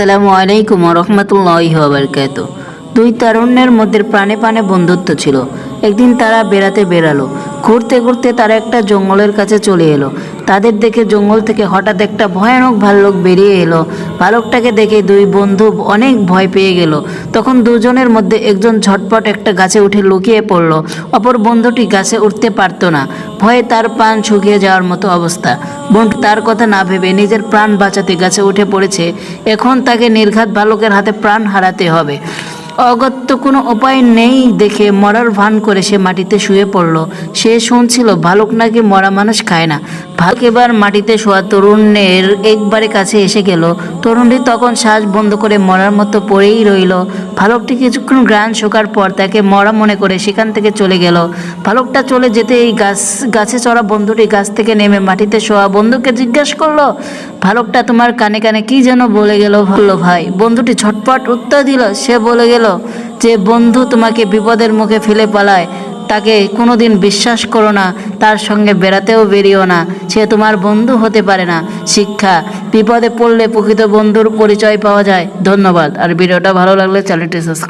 আসসালামু আলাইকুম রহমতুল্লাহ বারকাত দুই তারুণ্যের মধ্যে প্রাণে প্রাণে বন্ধুত্ব ছিল। একদিন তারা বেড়াতে বেরালো ঘুরতে ঘুরতে তারা একটা জঙ্গলের কাছে চলে এলো। তাদের দেখে জঙ্গল থেকে হঠাৎ একটা ভয়ানক ভাল্লুক বেরিয়ে এলো। ভালুকটাকে দেখে দুই বন্ধু অনেক ভয় পেয়ে গেল। তখন দুজনের মধ্যে একজন ঝটপট একটা গাছে উঠে লুকিয়ে পড়ল। অপর বন্ধুটি গাছে উঠতে পারতো না। ভয়ে তার প্রাণ শুকিয়ে যাওয়ার মতো অবস্থা। বন্ধু তার কথা না ভেবে নিজের প্রাণ বাঁচাতে গাছে উঠে পড়েছে। এখন তাকে নির্ঘাত ভালুকের হাতে প্রাণ হারাতে হবে। অগত্য কোনো উপায় নেই দেখে মরার ভান করে সে মাটিতে শুয়ে পড়ল। সে শুনছিল ভালুক নাকি মরা মানুষ খায় না। ভালুক এবার মাটিতে শোয়া তরুণের একবারে কাছে এসে গেল। তরুণটি তখন শ্বাস বন্ধ করে মরার মতো পড়েই রইল। ভালকটি কিছুক্ষণ গ্রান শোকার পর তাকে মরা মনে করে সেখান থেকে চলে গেল। ভালকটা চলে যেতে এই গাছ, গাছে চড়া বন্ধুটি গাছ থেকে নেমে মাটিতে শোয়া বন্ধুকে জিজ্ঞাসা করল, ভালকটা তোমার কানে কানে কি যেন বলে গেল ভালো ভাই? বন্ধুটি ছটপট উত্তর দিল, সে বলে গেল, যে বন্ধু তোমাকে বিপদের মুখে ফেলে পালায় তাকে কোনোদিন বিশ্বাস করো না, তার সঙ্গে বেড়াতেও বেরিও না। সে তোমার বন্ধু হতে পারে না। শিক্ষা, বিপদে পড়লে প্রকৃত বন্ধুর পরিচয় পাওয়া যায়। ধন্যবাদ। আর ভিডিওটা ভালো লাগলে চ্যানেলটি সাবস্ক্রাইব